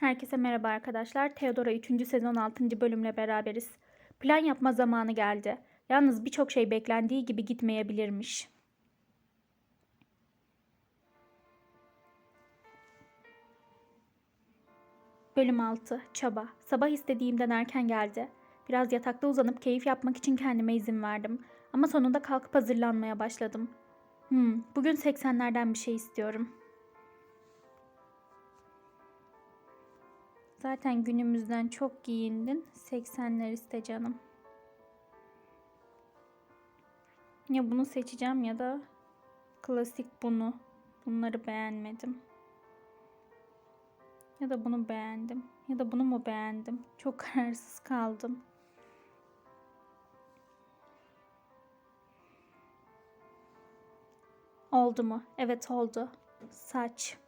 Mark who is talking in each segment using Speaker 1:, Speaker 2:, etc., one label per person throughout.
Speaker 1: Herkese merhaba arkadaşlar. Theodora 3. sezon 6. bölümle beraberiz. Plan yapma zamanı geldi. Yalnız birçok şey beklendiği gibi gitmeyebilirmiş. Bölüm 6. Çaba. Sabah istediğimden erken geldi. Biraz yatakta uzanıp keyif yapmak için kendime izin verdim. Ama sonunda kalkıp hazırlanmaya başladım. Hmm, bugün 80'lerden bir şey istiyorum. Zaten günümüzden çok giyindin. 80'ler iste canım. Ya bunu seçeceğim ya da klasik bunu. Bunları beğenmedim. Ya da bunu beğendim. Ya da bunu mu beğendim? Çok kararsız kaldım. Oldu mu? Evet oldu. Saç.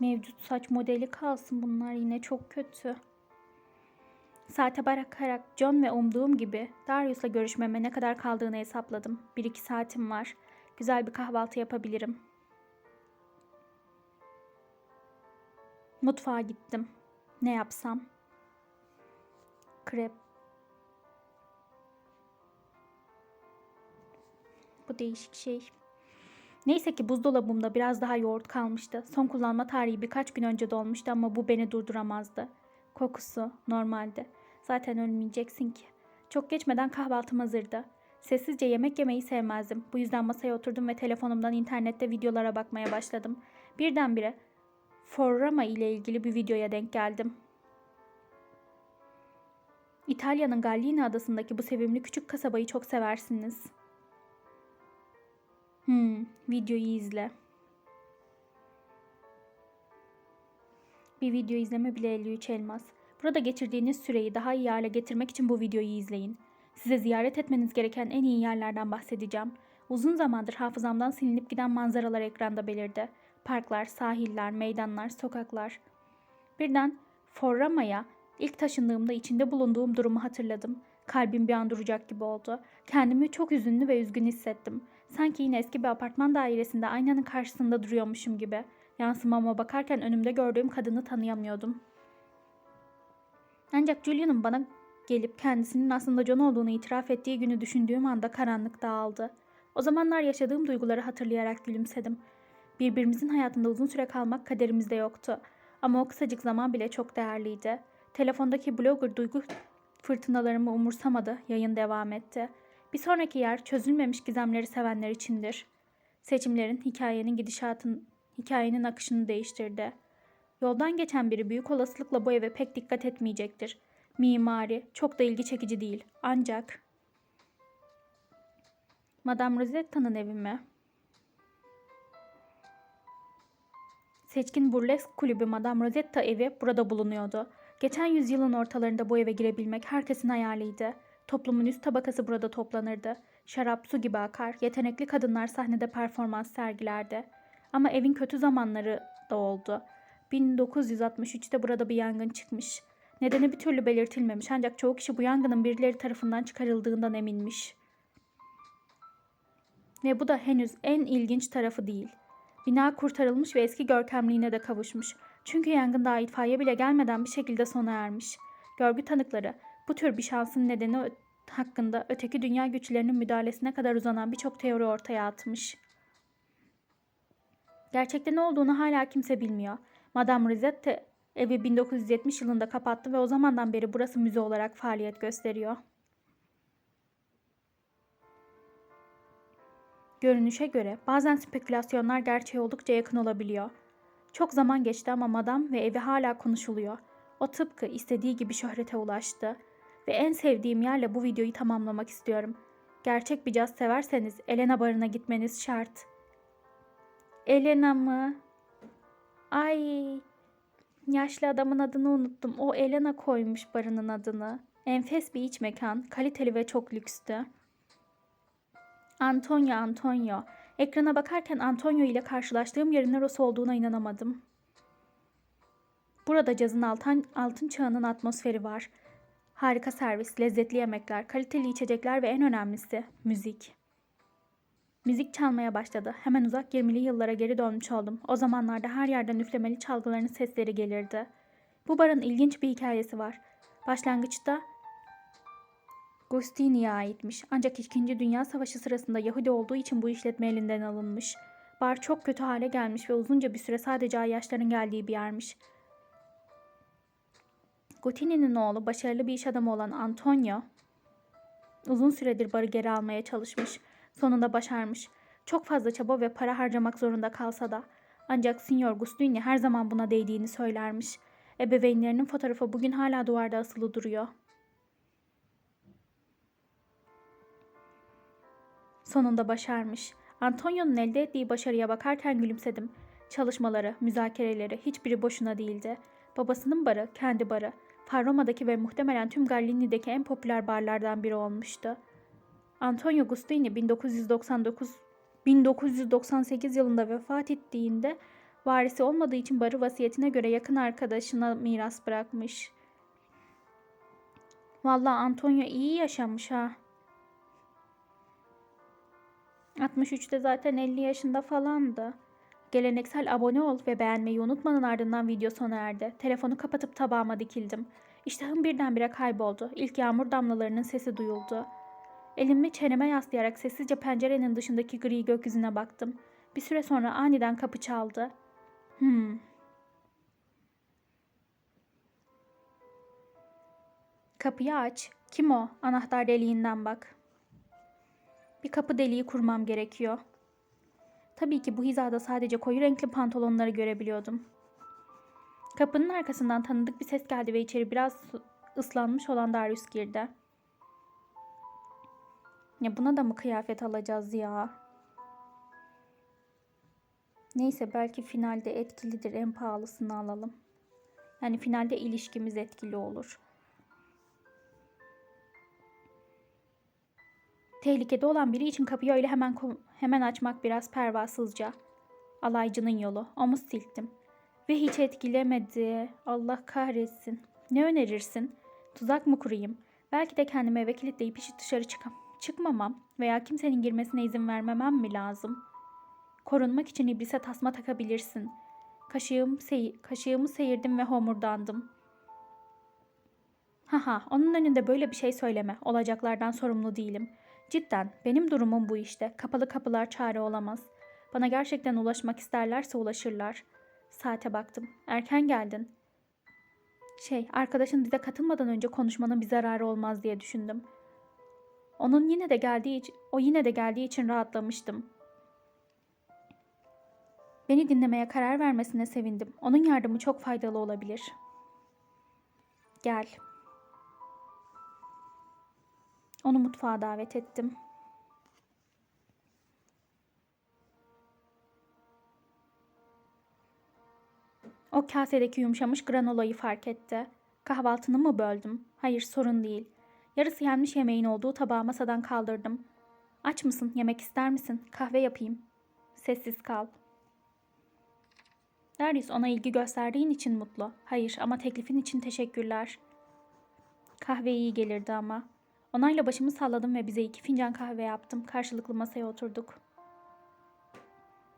Speaker 1: Mevcut saç modeli kalsın bunlar yine çok kötü. Saate bakarak John ve umduğum gibi Darius'la görüşmeme ne kadar kaldığını hesapladım. Bir iki saatim var. Güzel bir kahvaltı yapabilirim. Mutfağa gittim. Ne yapsam? Krep. Bu değişik şey. Neyse ki buzdolabımda biraz daha yoğurt kalmıştı. Son kullanma tarihi birkaç gün önce dolmuştu ama bu beni durduramazdı. Kokusu normaldi. Zaten ölmeyeceksin ki. Çok geçmeden kahvaltım hazırdı. Sessizce yemek yemeyi sevmezdim. Bu yüzden masaya oturdum ve telefonumdan internette videolara bakmaya başladım. Birdenbire Forrama ile ilgili bir videoya denk geldim. İtalya'nın Gallini adasındaki bu sevimli küçük kasabayı çok seversiniz. Hmm, videoyu izle. Bir video izleme bile 53 elmas. Burada geçirdiğiniz süreyi daha iyi hale getirmek için bu videoyu izleyin. Size ziyaret etmeniz gereken en iyi yerlerden bahsedeceğim. Uzun zamandır hafızamdan silinip giden manzaralar ekranda belirdi. Parklar, sahiller, meydanlar, sokaklar. Birden Forrama'ya ilk taşındığımda içinde bulunduğum durumu hatırladım. Kalbim bir an duracak gibi oldu. Kendimi çok üzünlü ve üzgün hissettim. Sanki yine eski bir apartman dairesinde aynanın karşısında duruyormuşum gibi. Yansımama bakarken önümde gördüğüm kadını tanıyamıyordum. Ancak Julia'nın bana gelip kendisinin aslında John olduğunu itiraf ettiği günü düşündüğüm anda karanlık dağıldı. O zamanlar yaşadığım duyguları hatırlayarak gülümsedim. Birbirimizin hayatında uzun süre kalmak kaderimizde yoktu. Ama o kısacık zaman bile çok değerliydi. Telefondaki blogger duygu fırtınalarımı umursamadı, yayın devam etti. Bir sonraki yer çözülmemiş gizemleri sevenler içindir. Seçimlerin hikayenin gidişatın, hikayenin akışını değiştirdi. Yoldan geçen biri büyük olasılıkla bu eve pek dikkat etmeyecektir. Mimari çok da ilgi çekici değil. Ancak Madame Rosetta'nın evi mi? Seçkin Burlesk Kulübü Madame Rosetta evi burada bulunuyordu. Geçen yüzyılın ortalarında bu eve girebilmek herkesin hayaliydi. Toplumun üst tabakası burada toplanırdı. Şarap su gibi akar, yetenekli kadınlar sahnede performans sergilerdi. Ama evin kötü zamanları da oldu. 1963'te burada bir yangın çıkmış. Nedeni bir türlü belirtilmemiş ancak çoğu kişi bu yangının birileri tarafından çıkarıldığından eminmiş. Ve bu da henüz en ilginç tarafı değil. Bina kurtarılmış ve eski görkemliğine de kavuşmuş. Çünkü yangında itfaiye bile gelmeden bir şekilde sona ermiş. Görgü tanıkları bu tür bir şansın nedeni hakkında öteki dünya güçlerinin müdahalesine kadar uzanan birçok teori ortaya atmış. Gerçekte ne olduğunu hala kimse bilmiyor. Madame Rosette evi 1970 yılında kapattı ve o zamandan beri burası müze olarak faaliyet gösteriyor. Görünüşe göre bazen spekülasyonlar gerçeğe oldukça yakın olabiliyor. Çok zaman geçti ama madam ve evi hala konuşuluyor. O tıpkı istediği gibi şöhrete ulaştı. Ve en sevdiğim yerle bu videoyu tamamlamak istiyorum. Gerçek bir caz severseniz Elena barına gitmeniz şart. Elena mı? Ay, yaşlı adamın adını unuttum. O Elena koymuş barının adını. Enfes bir iç mekan, kaliteli ve çok lükstü. Antonio, Antonio. Ekrana bakarken Antonio ile karşılaştığım yerin neresi olduğuna inanamadım. Burada cazın altın, altın çağının atmosferi var. Harika servis, lezzetli yemekler, kaliteli içecekler ve en önemlisi müzik. Müzik çalmaya başladı. Hemen uzak 20'li yıllara geri dönmüş oldum. O zamanlarda her yerden üflemeli çalgıların sesleri gelirdi. Bu barın ilginç bir hikayesi var. Başlangıçta Gustini'ye aitmiş. Ancak 2. Dünya Savaşı sırasında Yahudi olduğu için bu işletme elinden alınmış. Bar çok kötü hale gelmiş ve uzunca bir süre sadece ayyaşların geldiği bir yermiş. Gutini'nin oğlu başarılı bir iş adamı olan Antonio uzun süredir barı geri almaya çalışmış. Sonunda başarmış. Çok fazla çaba ve para harcamak zorunda kalsa da. Ancak Signor Gustini her zaman buna değdiğini söylermiş. Ebeveynlerinin fotoğrafı bugün hala duvarda asılı duruyor. Sonunda başarmış. Antonio'nun elde ettiği başarıya bakarken gülümsedim. Çalışmaları, müzakereleri hiçbiri boşuna değildi. Babasının barı, kendi barı. Farroma'daki ve muhtemelen tüm Gallini'deki en popüler barlardan biri olmuştu. Antonio Gustini 1999 1998 yılında vefat ettiğinde varisi olmadığı için barı vasiyetine göre yakın arkadaşına miras bırakmış. Vallahi Antonio iyi yaşamış ha. 63'te zaten 50 yaşında falandı. Geleneksel abone ol ve beğenmeyi unutmanın ardından video sona erdi. Telefonu kapatıp tabağıma dikildim. İştahım birdenbire kayboldu. İlk yağmur damlalarının sesi duyuldu. Elimi çeneme yaslayarak sessizce pencerenin dışındaki gri gökyüzüne baktım. Bir süre sonra aniden kapı çaldı. Hmm. Kapıyı aç. Kim o? Anahtar deliğinden bak. Bir kapı deliği kurmam gerekiyor. Tabii ki bu hizada sadece koyu renkli pantolonları görebiliyordum. Kapının arkasından tanıdık bir ses geldi ve içeri biraz ıslanmış olan Darius girdi. Ya buna da mı kıyafet alacağız ya? Neyse belki finalde etkilidir. En pahalısını alalım. Yani finalde ilişkimiz etkili olur. Tehlikede olan biri için kapıyı öyle hemen hemen açmak biraz pervasızca. Alaycının yolu. Omuz silktim. Ve hiç etkilemedi. Allah kahretsin. Ne önerirsin? Tuzak mı kurayım? Belki de kendimi eve kilitleyip hiç dışarı çıkam çıkmamam veya kimsenin girmesine izin vermemem mi lazım? Korunmak için iblise tasma takabilirsin. Kaşığım sey kaşığımı seyirdim ve homurdandım. Haha, onun önünde böyle bir şey söyleme. Olacaklardan sorumlu değilim. Cidden benim durumum bu işte. Kapalı kapılar çare olamaz. Bana gerçekten ulaşmak isterlerse ulaşırlar. Saate baktım. Erken geldin. Şey, arkadaşın bize katılmadan önce konuşmanın bir zararı olmaz diye düşündüm. Onun yine de geldiği için, o yine de geldiği için rahatlamıştım. Beni dinlemeye karar vermesine sevindim. Onun yardımı çok faydalı olabilir. Gel. Onu mutfağa davet ettim. O kasedeki yumuşamış granolayı fark etti. Kahvaltını mı böldüm? Hayır sorun değil. Yarısı yenmiş yemeğin olduğu tabağı masadan kaldırdım. Aç mısın? Yemek ister misin? Kahve yapayım. Sessiz kal. Darius ona ilgi gösterdiğin için mutlu. Hayır ama teklifin için teşekkürler. Kahve iyi gelirdi ama. Onayla başımı salladım ve bize iki fincan kahve yaptım. Karşılıklı masaya oturduk.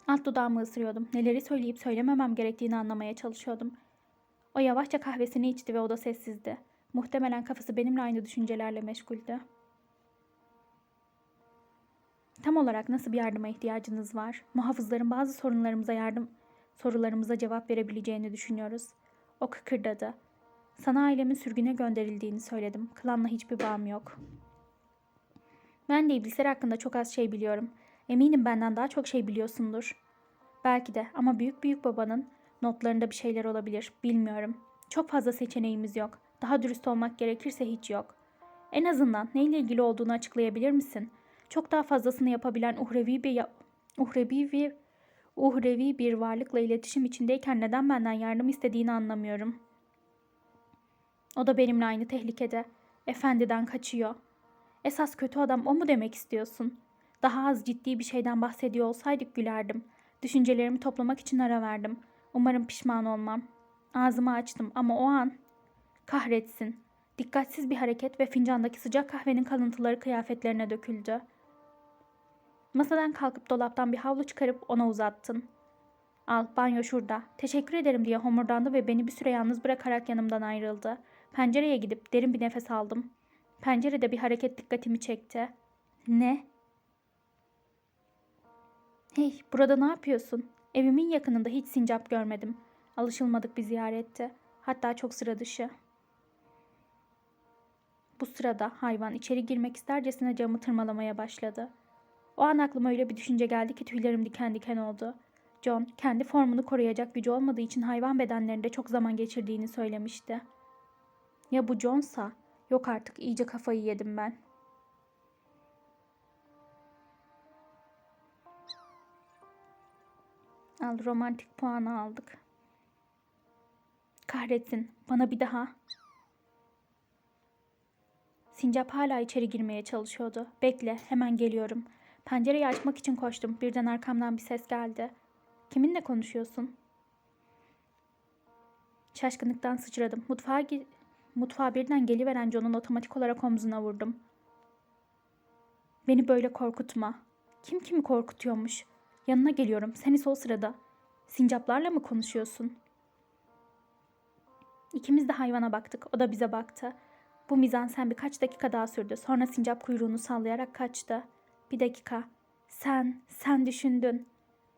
Speaker 1: Alt dudağımı ısırıyordum. Neleri söyleyip söylememem gerektiğini anlamaya çalışıyordum. O yavaşça kahvesini içti ve o da sessizdi. Muhtemelen kafası benimle aynı düşüncelerle meşguldü. Tam olarak nasıl bir yardıma ihtiyacınız var? Muhafızların bazı sorunlarımıza yardım sorularımıza cevap verebileceğini düşünüyoruz. O kıkırdadı. Sana ailemin sürgüne gönderildiğini söyledim. Klanla hiçbir bağım yok. Ben de iblisler hakkında çok az şey biliyorum. Eminim benden daha çok şey biliyorsundur. Belki de ama büyük büyük babanın notlarında bir şeyler olabilir. Bilmiyorum. Çok fazla seçeneğimiz yok. Daha dürüst olmak gerekirse hiç yok. En azından neyle ilgili olduğunu açıklayabilir misin? Çok daha fazlasını yapabilen uhrevi bir uhrevi bir uhrevi bir varlıkla iletişim içindeyken neden benden yardım istediğini anlamıyorum. O da benimle aynı tehlikede. Efendiden kaçıyor. Esas kötü adam o mu demek istiyorsun? Daha az ciddi bir şeyden bahsediyor olsaydık gülerdim. Düşüncelerimi toplamak için ara verdim. Umarım pişman olmam. Ağzımı açtım ama o an Kahretsin. Dikkatsiz bir hareket ve fincandaki sıcak kahvenin kalıntıları kıyafetlerine döküldü. Masadan kalkıp dolaptan bir havlu çıkarıp ona uzattın. Al banyo şurada. Teşekkür ederim diye homurdandı ve beni bir süre yalnız bırakarak yanımdan ayrıldı. Pencereye gidip derin bir nefes aldım. Pencerede bir hareket dikkatimi çekti. Ne? Hey, burada ne yapıyorsun? Evimin yakınında hiç sincap görmedim. Alışılmadık bir ziyaretti. Hatta çok sıra dışı. Bu sırada hayvan içeri girmek istercesine camı tırmalamaya başladı. O an aklıma öyle bir düşünce geldi ki tüylerim diken diken oldu. John, kendi formunu koruyacak gücü olmadığı için hayvan bedenlerinde çok zaman geçirdiğini söylemişti. Ya bu John'sa? Yok artık iyice kafayı yedim ben. Al romantik puanı aldık. Kahretsin bana bir daha. Sincap hala içeri girmeye çalışıyordu. Bekle hemen geliyorum. Pencereyi açmak için koştum. Birden arkamdan bir ses geldi. Kiminle konuşuyorsun? Şaşkınlıktan sıçradım. Mutfağa, mutfağa birden geliveren John'un otomatik olarak omzuna vurdum. Beni böyle korkutma. Kim kimi korkutuyormuş? Yanına geliyorum. Sen ise o sırada. Sincaplarla mı konuşuyorsun? İkimiz de hayvana baktık. O da bize baktı. Bu mizansen birkaç dakika daha sürdü. Sonra sincap kuyruğunu sallayarak kaçtı. Bir dakika. Sen, sen düşündün.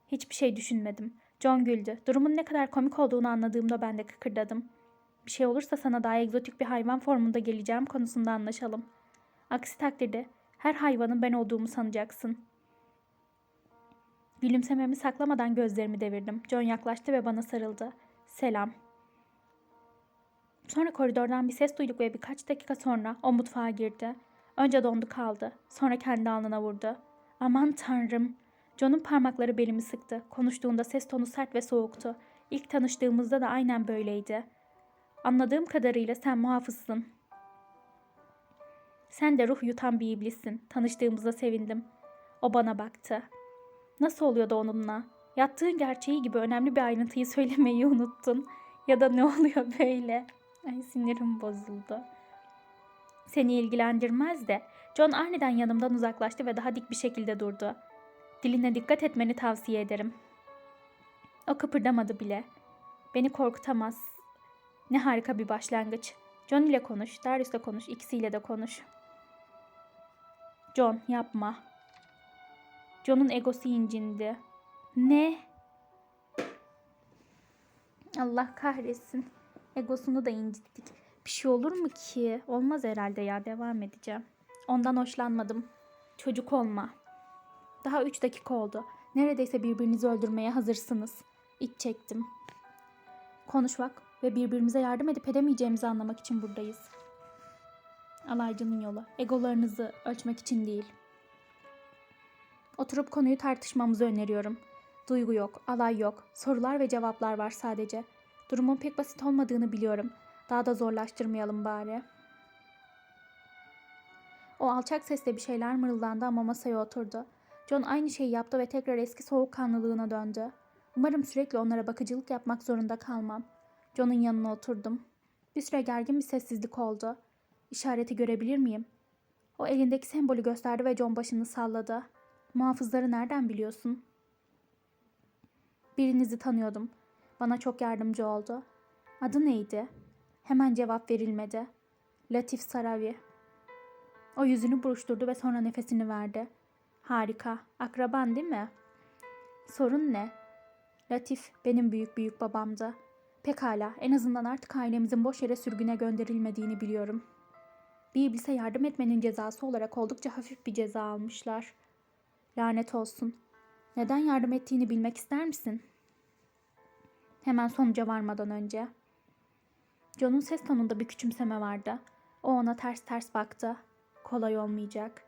Speaker 1: Hiçbir şey düşünmedim. John güldü. Durumun ne kadar komik olduğunu anladığımda ben de kıkırdadım. Bir şey olursa sana daha egzotik bir hayvan formunda geleceğim konusunda anlaşalım. Aksi takdirde her hayvanın ben olduğumu sanacaksın. Gülümsememi saklamadan gözlerimi devirdim. John yaklaştı ve bana sarıldı. Selam. Sonra koridordan bir ses duyduk ve birkaç dakika sonra o mutfağa girdi. Önce dondu kaldı. Sonra kendi alnına vurdu. Aman tanrım. John'un parmakları belimi sıktı. Konuştuğunda ses tonu sert ve soğuktu. İlk tanıştığımızda da aynen böyleydi. Anladığım kadarıyla sen muhafızsın. Sen de ruh yutan bir iblissin. Tanıştığımıza sevindim. O bana baktı. Nasıl oluyor da onunla? Yattığın gerçeği gibi önemli bir ayrıntıyı söylemeyi unuttun. Ya da ne oluyor böyle? Ay sinirim bozuldu. Seni ilgilendirmez de John aniden yanımdan uzaklaştı ve daha dik bir şekilde durdu. Diline dikkat etmeni tavsiye ederim. O kıpırdamadı bile. Beni korkutamaz. Ne harika bir başlangıç. John ile konuş, Darius'la konuş, ikisiyle de konuş. John yapma. John'un egosu incindi. Ne? Allah kahretsin. Egosunu da incittik. Bir şey olur mu ki? Olmaz herhalde ya. Devam edeceğim. Ondan hoşlanmadım. Çocuk olma. Daha üç dakika oldu. Neredeyse birbirinizi öldürmeye hazırsınız. İç çektim. Konuşmak ve birbirimize yardım edip edemeyeceğimizi anlamak için buradayız. Alaycının yolu. Egolarınızı ölçmek için değil. Oturup konuyu tartışmamızı öneriyorum. Duygu yok, alay yok, sorular ve cevaplar var sadece. Durumun pek basit olmadığını biliyorum. Daha da zorlaştırmayalım bari. O alçak sesle bir şeyler mırıldandı ama masaya oturdu. John aynı şeyi yaptı ve tekrar eski soğukkanlılığına döndü. Umarım sürekli onlara bakıcılık yapmak zorunda kalmam. John'un yanına oturdum. Bir süre gergin bir sessizlik oldu. İşareti görebilir miyim? O elindeki sembolü gösterdi ve John başını salladı. Muhafızları nereden biliyorsun? Birinizi tanıyordum. Bana çok yardımcı oldu. Adı neydi? Hemen cevap verilmedi. Latif Saravi. O yüzünü buruşturdu ve sonra nefesini verdi. Harika. Akraban değil mi? Sorun ne? Latif benim büyük büyük babamdı. Pekala, en azından artık ailemizin boş yere sürgüne gönderilmediğini biliyorum. Bir iblise yardım etmenin cezası olarak oldukça hafif bir ceza almışlar. Lanet olsun. Neden yardım ettiğini bilmek ister misin? Hemen sonuca varmadan önce. John'un ses tonunda bir küçümseme vardı. O ona ters ters baktı. Kolay olmayacak.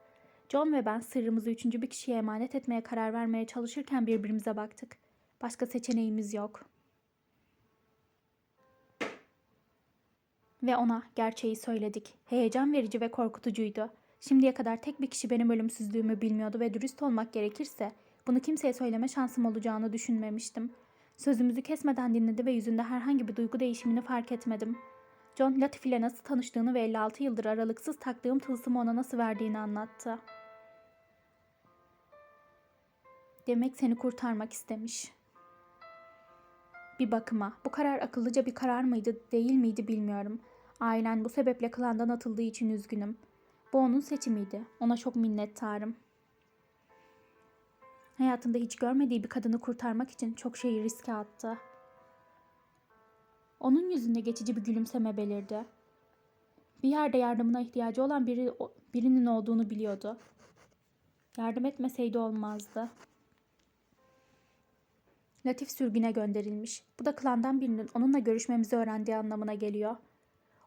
Speaker 1: John ve ben sırrımızı üçüncü bir kişiye emanet etmeye karar vermeye çalışırken birbirimize baktık. Başka seçeneğimiz yok. Ve ona gerçeği söyledik. Heyecan verici ve korkutucuydu. Şimdiye kadar tek bir kişi benim ölümsüzlüğümü bilmiyordu ve dürüst olmak gerekirse bunu kimseye söyleme şansım olacağını düşünmemiştim. Sözümüzü kesmeden dinledi ve yüzünde herhangi bir duygu değişimini fark etmedim. John Latif ile nasıl tanıştığını ve 56 yıldır aralıksız taktığım tılsımı ona nasıl verdiğini anlattı. Demek seni kurtarmak istemiş. Bir bakıma bu karar akıllıca bir karar mıydı değil miydi bilmiyorum. Ailen bu sebeple klandan atıldığı için üzgünüm. Bu onun seçimiydi. Ona çok minnettarım. Hayatında hiç görmediği bir kadını kurtarmak için çok şeyi riske attı. Onun yüzünde geçici bir gülümseme belirdi. Bir yerde yardımına ihtiyacı olan biri birinin olduğunu biliyordu. Yardım etmeseydi olmazdı. Latif sürgüne gönderilmiş. Bu da klandan birinin onunla görüşmemizi öğrendiği anlamına geliyor.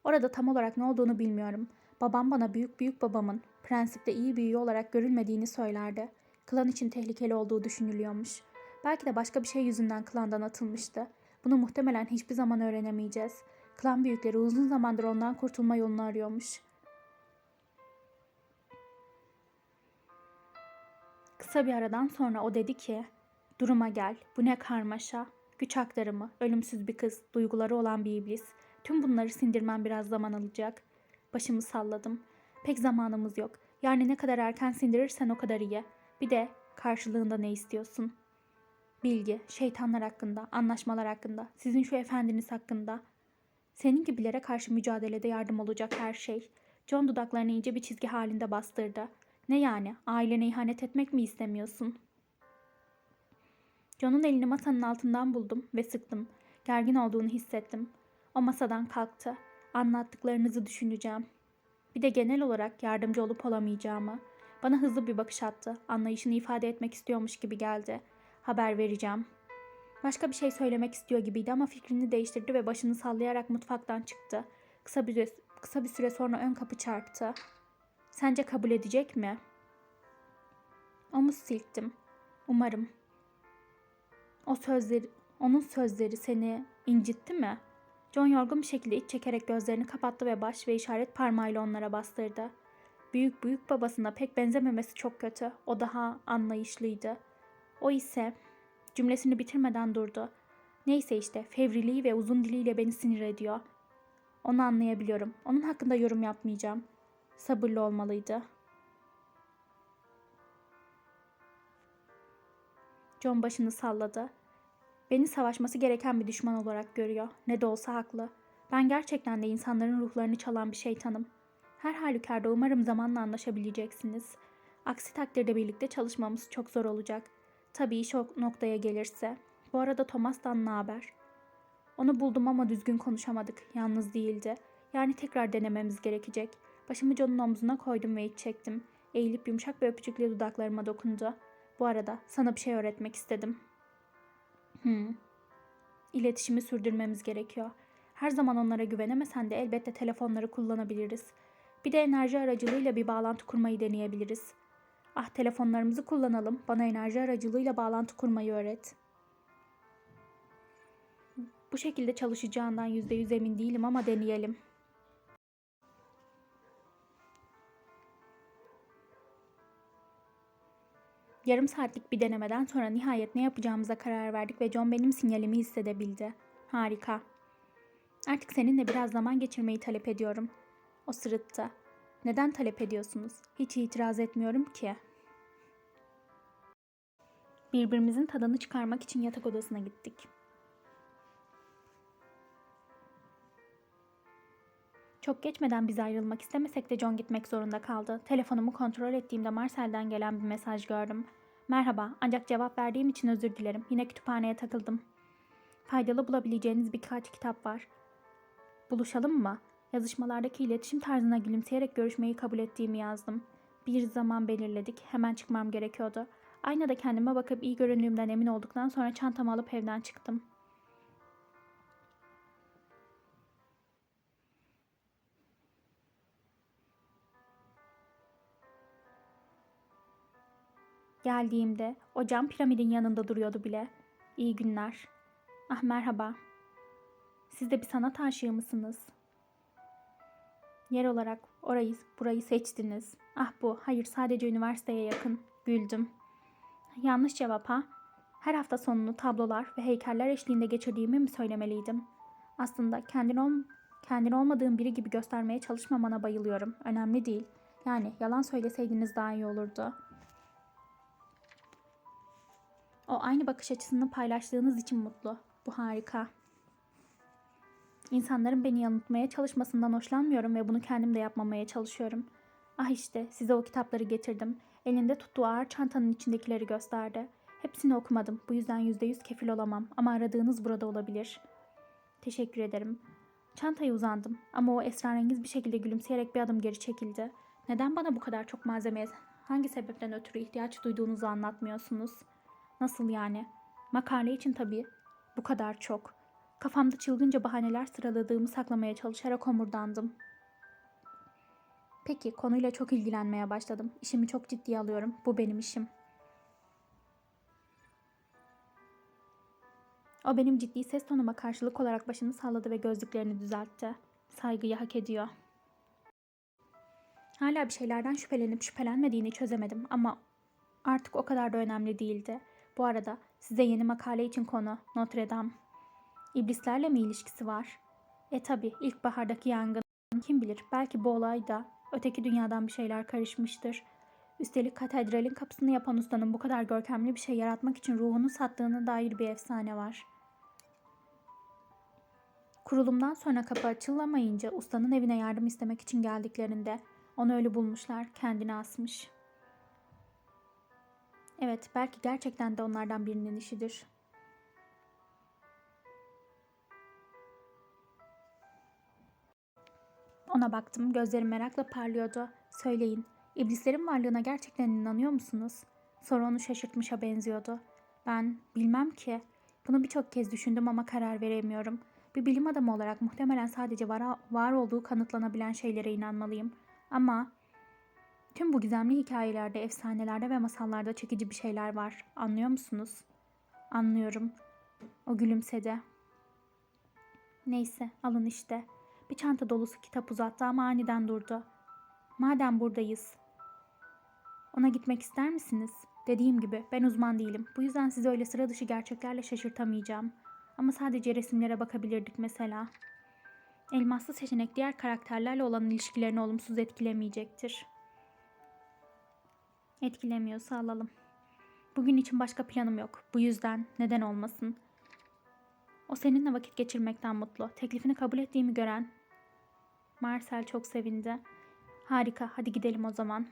Speaker 1: Orada tam olarak ne olduğunu bilmiyorum. Babam bana büyük büyük babamın prensipte iyi üye olarak görülmediğini söylerdi. Klan için tehlikeli olduğu düşünülüyormuş. Belki de başka bir şey yüzünden klandan atılmıştı. Bunu muhtemelen hiçbir zaman öğrenemeyeceğiz. Klan büyükleri uzun zamandır ondan kurtulma yolunu arıyormuş. Kısa bir aradan sonra o dedi ki, Duruma gel, bu ne karmaşa. Güç aktarımı, ölümsüz bir kız, duyguları olan bir iblis. Tüm bunları sindirmem biraz zaman alacak. Başımı salladım. Pek zamanımız yok. Yani ne kadar erken sindirirsen o kadar iyi. Bir de karşılığında ne istiyorsun? Bilgi, şeytanlar hakkında, anlaşmalar hakkında, sizin şu efendiniz hakkında. Senin gibilere karşı mücadelede yardım olacak her şey. John dudaklarını iyice bir çizgi halinde bastırdı. Ne yani? Ailene ihanet etmek mi istemiyorsun? John'un elini masanın altından buldum ve sıktım. Gergin olduğunu hissettim. O masadan kalktı. Anlattıklarınızı düşüneceğim. Bir de genel olarak yardımcı olup olamayacağımı. Bana hızlı bir bakış attı. Anlayışını ifade etmek istiyormuş gibi geldi. Haber vereceğim. Başka bir şey söylemek istiyor gibiydi ama fikrini değiştirdi ve başını sallayarak mutfaktan çıktı. Kısa bir, kısa bir süre sonra ön kapı çarptı. Sence kabul edecek mi? Omuz silktim. Umarım. O sözleri, onun sözleri seni incitti mi? John yorgun bir şekilde iç çekerek gözlerini kapattı ve baş ve işaret parmağıyla onlara bastırdı. Büyük büyük babasına pek benzememesi çok kötü. O daha anlayışlıydı. O ise cümlesini bitirmeden durdu. Neyse işte fevriliği ve uzun diliyle beni sinir ediyor. Onu anlayabiliyorum. Onun hakkında yorum yapmayacağım. Sabırlı olmalıydı. John başını salladı. Beni savaşması gereken bir düşman olarak görüyor. Ne de olsa haklı. Ben gerçekten de insanların ruhlarını çalan bir şeytanım. Her halükarda umarım zamanla anlaşabileceksiniz. Aksi takdirde birlikte çalışmamız çok zor olacak. Tabii iş o noktaya gelirse. Bu arada Thomas'tan ne haber? Onu buldum ama düzgün konuşamadık. Yalnız değildi. Yani tekrar denememiz gerekecek. Başımı John'un omzuna koydum ve iç çektim. Eğilip yumuşak bir öpücükle dudaklarıma dokundu. Bu arada sana bir şey öğretmek istedim. Hmm. İletişimi sürdürmemiz gerekiyor. Her zaman onlara güvenemesen de elbette telefonları kullanabiliriz. Bir de enerji aracılığıyla bir bağlantı kurmayı deneyebiliriz. Ah telefonlarımızı kullanalım. Bana enerji aracılığıyla bağlantı kurmayı öğret. Bu şekilde çalışacağından yüzde yüz emin değilim ama deneyelim. Yarım saatlik bir denemeden sonra nihayet ne yapacağımıza karar verdik ve John benim sinyalimi hissedebildi. Harika. Artık seninle biraz zaman geçirmeyi talep ediyorum. O sırıttı. Neden talep ediyorsunuz? Hiç itiraz etmiyorum ki. Birbirimizin tadını çıkarmak için yatak odasına gittik. Çok geçmeden biz ayrılmak istemesek de John gitmek zorunda kaldı. Telefonumu kontrol ettiğimde Marcel'den gelen bir mesaj gördüm. Merhaba, ancak cevap verdiğim için özür dilerim. Yine kütüphaneye takıldım. Faydalı bulabileceğiniz birkaç kitap var. Buluşalım mı? Yazışmalardaki iletişim tarzına gülümseyerek görüşmeyi kabul ettiğimi yazdım. Bir zaman belirledik. Hemen çıkmam gerekiyordu. Aynada kendime bakıp iyi göründüğümden emin olduktan sonra çantamı alıp evden çıktım. Geldiğimde o cam piramidin yanında duruyordu bile. İyi günler. Ah merhaba. Siz de bir sanat aşığı mısınız? Yer olarak orayı, burayı seçtiniz. Ah bu, hayır sadece üniversiteye yakın. Güldüm. Yanlış cevap ha? Her hafta sonunu tablolar ve heykeller eşliğinde geçirdiğimi mi söylemeliydim? Aslında kendin, ol kendin olmadığın biri gibi göstermeye çalışmamana bayılıyorum. Önemli değil. Yani yalan söyleseydiniz daha iyi olurdu. O aynı bakış açısını paylaştığınız için mutlu. Bu harika. İnsanların beni yanıltmaya çalışmasından hoşlanmıyorum ve bunu kendim de yapmamaya çalışıyorum. Ah işte size o kitapları getirdim. Elinde tuttuğu ağır çantanın içindekileri gösterdi. Hepsini okumadım. Bu yüzden yüzde yüz kefil olamam. Ama aradığınız burada olabilir. Teşekkür ederim. Çantaya uzandım ama o esrarengiz bir şekilde gülümseyerek bir adım geri çekildi. Neden bana bu kadar çok malzemeye, hangi sebepten ötürü ihtiyaç duyduğunuzu anlatmıyorsunuz? Nasıl yani? Makale için tabii. Bu kadar çok. Kafamda çılgınca bahaneler sıraladığımı saklamaya çalışarak homurdandım. Peki, konuyla çok ilgilenmeye başladım. İşimi çok ciddiye alıyorum. Bu benim işim. O benim ciddi ses tonuma karşılık olarak başını salladı ve gözlüklerini düzeltti. Saygıyı hak ediyor. Hala bir şeylerden şüphelenip şüphelenmediğini çözemedim ama artık o kadar da önemli değildi. Bu arada size yeni makale için konu Notre Dame. İblislerle mi ilişkisi var? E tabi ilkbahardaki yangın. Kim bilir belki bu olayda öteki dünyadan bir şeyler karışmıştır. Üstelik katedralin kapısını yapan ustanın bu kadar görkemli bir şey yaratmak için ruhunu sattığına dair bir efsane var. Kurulumdan sonra kapı açılamayınca ustanın evine yardım istemek için geldiklerinde onu öyle bulmuşlar, kendini asmış. Evet, belki gerçekten de onlardan birinin işidir. Ona baktım, gözlerim merakla parlıyordu. Söyleyin, iblislerin varlığına gerçekten inanıyor musunuz? Soru onu şaşırtmışa benziyordu. Ben bilmem ki. Bunu birçok kez düşündüm ama karar veremiyorum. Bir bilim adamı olarak muhtemelen sadece var, var olduğu kanıtlanabilen şeylere inanmalıyım. Ama tüm bu gizemli hikayelerde, efsanelerde ve masallarda çekici bir şeyler var. Anlıyor musunuz? Anlıyorum. O gülümsedi. Neyse, alın işte. Bir çanta dolusu kitap uzattı ama aniden durdu. Madem buradayız, ona gitmek ister misiniz? Dediğim gibi ben uzman değilim. Bu yüzden sizi öyle sıra dışı gerçeklerle şaşırtamayacağım. Ama sadece resimlere bakabilirdik mesela. Elmaslı seçenek diğer karakterlerle olan ilişkilerini olumsuz etkilemeyecektir. Etkilemiyorsa alalım. Bugün için başka planım yok. Bu yüzden neden olmasın? O seninle vakit geçirmekten mutlu. Teklifini kabul ettiğimi gören Marcel çok sevindi. Harika, hadi gidelim o zaman.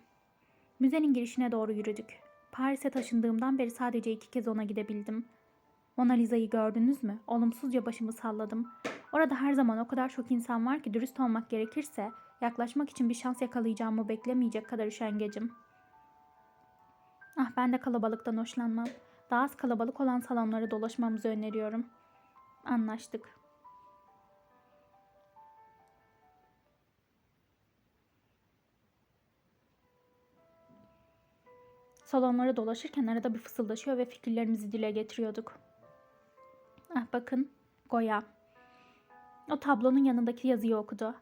Speaker 1: Müzenin girişine doğru yürüdük. Paris'e taşındığımdan beri sadece iki kez ona gidebildim. Mona Lisa'yı gördünüz mü? Olumsuzca başımı salladım. Orada her zaman o kadar çok insan var ki dürüst olmak gerekirse yaklaşmak için bir şans yakalayacağımı beklemeyecek kadar üşengecim. Ah ben de kalabalıktan hoşlanmam. Daha az kalabalık olan salonları dolaşmamızı öneriyorum. Anlaştık. Salonları dolaşırken arada bir fısıldaşıyor ve fikirlerimizi dile getiriyorduk. Ah bakın, Goya. O tablonun yanındaki yazıyı okudu.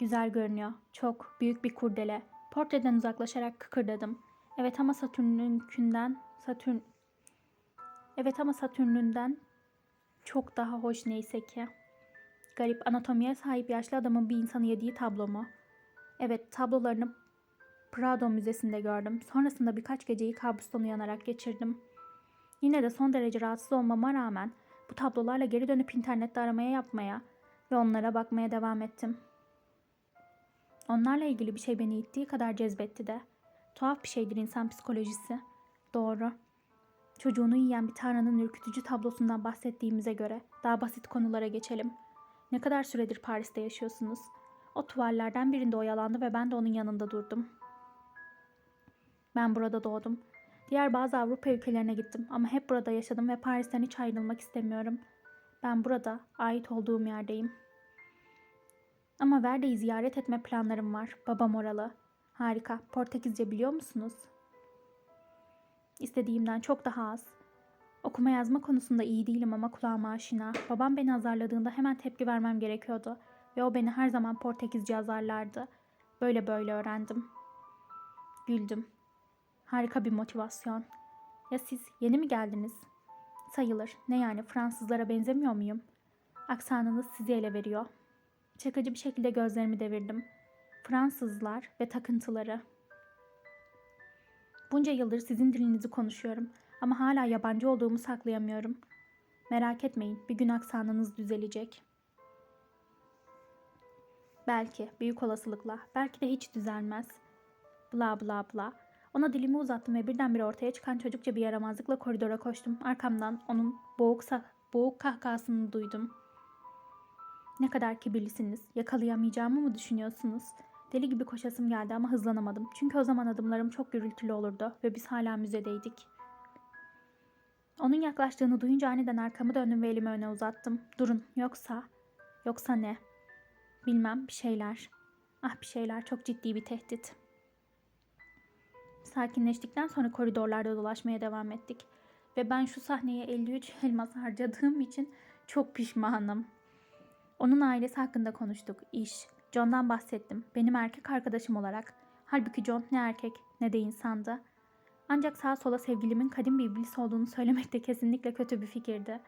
Speaker 1: Güzel görünüyor. Çok büyük bir kurdele. Portreden uzaklaşarak kıkırdadım. Evet ama Satürn'ünkünden Satürn Evet ama Satürn'ünden çok daha hoş neyse ki. Garip anatomiye sahip yaşlı adamın bir insanı yediği tablo mu? Evet tablolarını Prado Müzesi'nde gördüm. Sonrasında birkaç geceyi kabustan uyanarak geçirdim. Yine de son derece rahatsız olmama rağmen bu tablolarla geri dönüp internette aramaya yapmaya ve onlara bakmaya devam ettim. Onlarla ilgili bir şey beni ittiği kadar cezbetti de. Tuhaf bir şeydir insan psikolojisi. Doğru. Çocuğunu yiyen bir tanrının ürkütücü tablosundan bahsettiğimize göre daha basit konulara geçelim. Ne kadar süredir Paris'te yaşıyorsunuz? O tuvallerden birinde oyalandı ve ben de onun yanında durdum. Ben burada doğdum. Diğer bazı Avrupa ülkelerine gittim ama hep burada yaşadım ve Paris'ten hiç ayrılmak istemiyorum. Ben burada, ait olduğum yerdeyim. Ama Verde'yi ziyaret etme planlarım var. Babam oralı. Harika. Portekizce biliyor musunuz? İstediğimden çok daha az. Okuma yazma konusunda iyi değilim ama kulağıma aşina. Babam beni azarladığında hemen tepki vermem gerekiyordu. Ve o beni her zaman Portekizce azarlardı. Böyle böyle öğrendim. Güldüm. Harika bir motivasyon. Ya siz yeni mi geldiniz? Sayılır. Ne yani Fransızlara benzemiyor muyum? Aksanınız sizi ele veriyor. Çakıcı bir şekilde gözlerimi devirdim. Fransızlar ve takıntıları. Bunca yıldır sizin dilinizi konuşuyorum ama hala yabancı olduğumu saklayamıyorum. Merak etmeyin, bir gün aksanınız düzelecek. Belki, büyük olasılıkla, belki de hiç düzelmez. Bla bla bla. Ona dilimi uzattım ve birdenbire ortaya çıkan çocukça bir yaramazlıkla koridora koştum. Arkamdan onun boğuk, boğuk kahkahasını duydum. Ne kadar kibirlisiniz. Yakalayamayacağımı mı düşünüyorsunuz? Deli gibi koşasım geldi ama hızlanamadım. Çünkü o zaman adımlarım çok gürültülü olurdu ve biz hala müzedeydik. Onun yaklaştığını duyunca aniden arkamı döndüm ve elimi öne uzattım. Durun, yoksa... Yoksa ne? Bilmem, bir şeyler. Ah bir şeyler, çok ciddi bir tehdit. Sakinleştikten sonra koridorlarda dolaşmaya devam ettik. Ve ben şu sahneye 53 elmas harcadığım için çok pişmanım. Onun ailesi hakkında konuştuk. İş. John'dan bahsettim. Benim erkek arkadaşım olarak. Halbuki John ne erkek ne de insandı. Ancak sağa sola sevgilimin kadim bir iblis olduğunu söylemek de kesinlikle kötü bir fikirdi.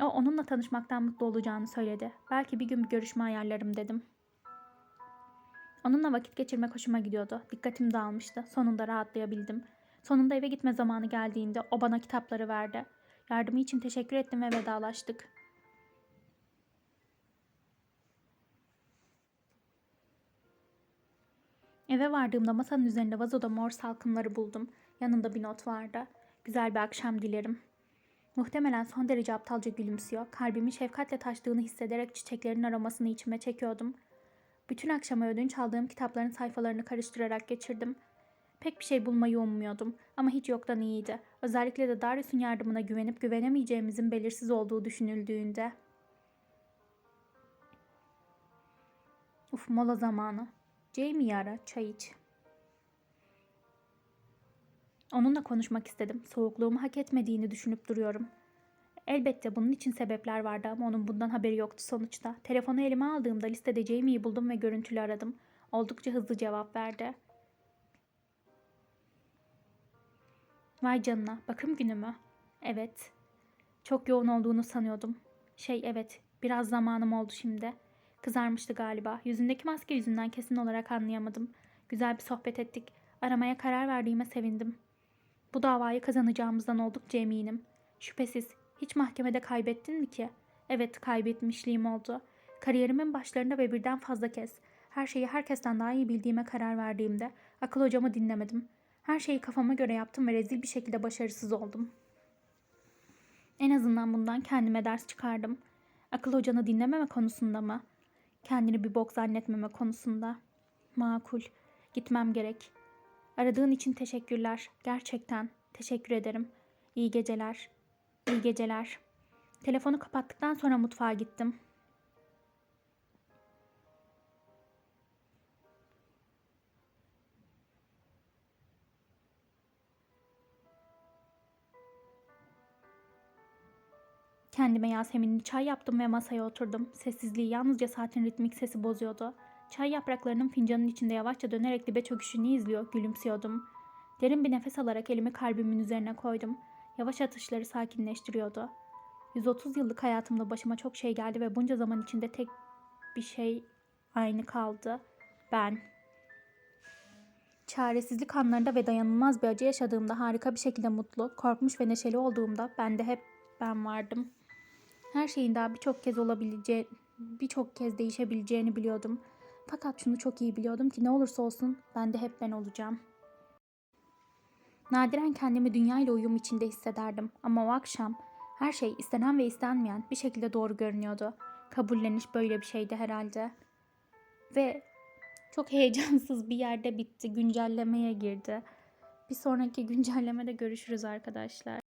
Speaker 1: O onunla tanışmaktan mutlu olacağını söyledi. Belki bir gün bir görüşme ayarlarım dedim. Onunla vakit geçirmek hoşuma gidiyordu. Dikkatim dağılmıştı. Sonunda rahatlayabildim. Sonunda eve gitme zamanı geldiğinde o bana kitapları verdi. Yardımı için teşekkür ettim ve vedalaştık. Eve vardığımda masanın üzerinde vazoda mor salkımları buldum. Yanında bir not vardı. Güzel bir akşam dilerim. Muhtemelen son derece aptalca gülümsüyor. Kalbimin şefkatle taştığını hissederek çiçeklerin aromasını içime çekiyordum. Bütün akşamı ödünç aldığım kitapların sayfalarını karıştırarak geçirdim. Pek bir şey bulmayı ummuyordum ama hiç yoktan iyiydi. Özellikle de Darius'un yardımına güvenip güvenemeyeceğimizin belirsiz olduğu düşünüldüğünde. Uf mola zamanı. Jamie'yi ara, çay iç. Onunla konuşmak istedim. Soğukluğumu hak etmediğini düşünüp duruyorum. Elbette bunun için sebepler vardı ama onun bundan haberi yoktu sonuçta. Telefonu elime aldığımda listede Jamie'yi buldum ve görüntülü aradım. Oldukça hızlı cevap verdi. Vay canına, bakım günü mü? Evet. Çok yoğun olduğunu sanıyordum. Şey evet, biraz zamanım oldu şimdi. Kızarmıştı galiba. Yüzündeki maske yüzünden kesin olarak anlayamadım. Güzel bir sohbet ettik. Aramaya karar verdiğime sevindim. Bu davayı kazanacağımızdan oldukça eminim. Şüphesiz. Hiç mahkemede kaybettin mi ki? Evet kaybetmişliğim oldu. Kariyerimin başlarında ve birden fazla kez. Her şeyi herkesten daha iyi bildiğime karar verdiğimde akıl hocamı dinlemedim. Her şeyi kafama göre yaptım ve rezil bir şekilde başarısız oldum. En azından bundan kendime ders çıkardım. Akıl hocanı dinlememe konusunda mı? Kendini bir bok zannetmeme konusunda. Makul. Gitmem gerek. Aradığın için teşekkürler. Gerçekten. Teşekkür ederim. İyi geceler. İyi geceler. Telefonu kapattıktan sonra mutfağa gittim. Kendime Yasemin'li çay yaptım ve masaya oturdum. Sessizliği yalnızca saatin ritmik sesi bozuyordu. Çay yapraklarının fincanın içinde yavaşça dönerek dibe çöküşünü izliyor, gülümsüyordum. Derin bir nefes alarak elimi kalbimin üzerine koydum. Yavaş atışları sakinleştiriyordu. 130 yıllık hayatımda başıma çok şey geldi ve bunca zaman içinde tek bir şey aynı kaldı. Ben. Çaresizlik anlarında ve dayanılmaz bir acı yaşadığımda harika bir şekilde mutlu, korkmuş ve neşeli olduğumda ben de hep ben vardım. Her şeyin daha birçok kez olabileceği, birçok kez değişebileceğini biliyordum. Fakat şunu çok iyi biliyordum ki ne olursa olsun ben de hep ben olacağım. Nadiren kendimi dünya ile uyum içinde hissederdim ama o akşam her şey istenen ve istenmeyen bir şekilde doğru görünüyordu. Kabulleniş böyle bir şeydi herhalde. Ve çok heyecansız bir yerde bitti. Güncellemeye girdi. Bir sonraki güncellemede görüşürüz arkadaşlar.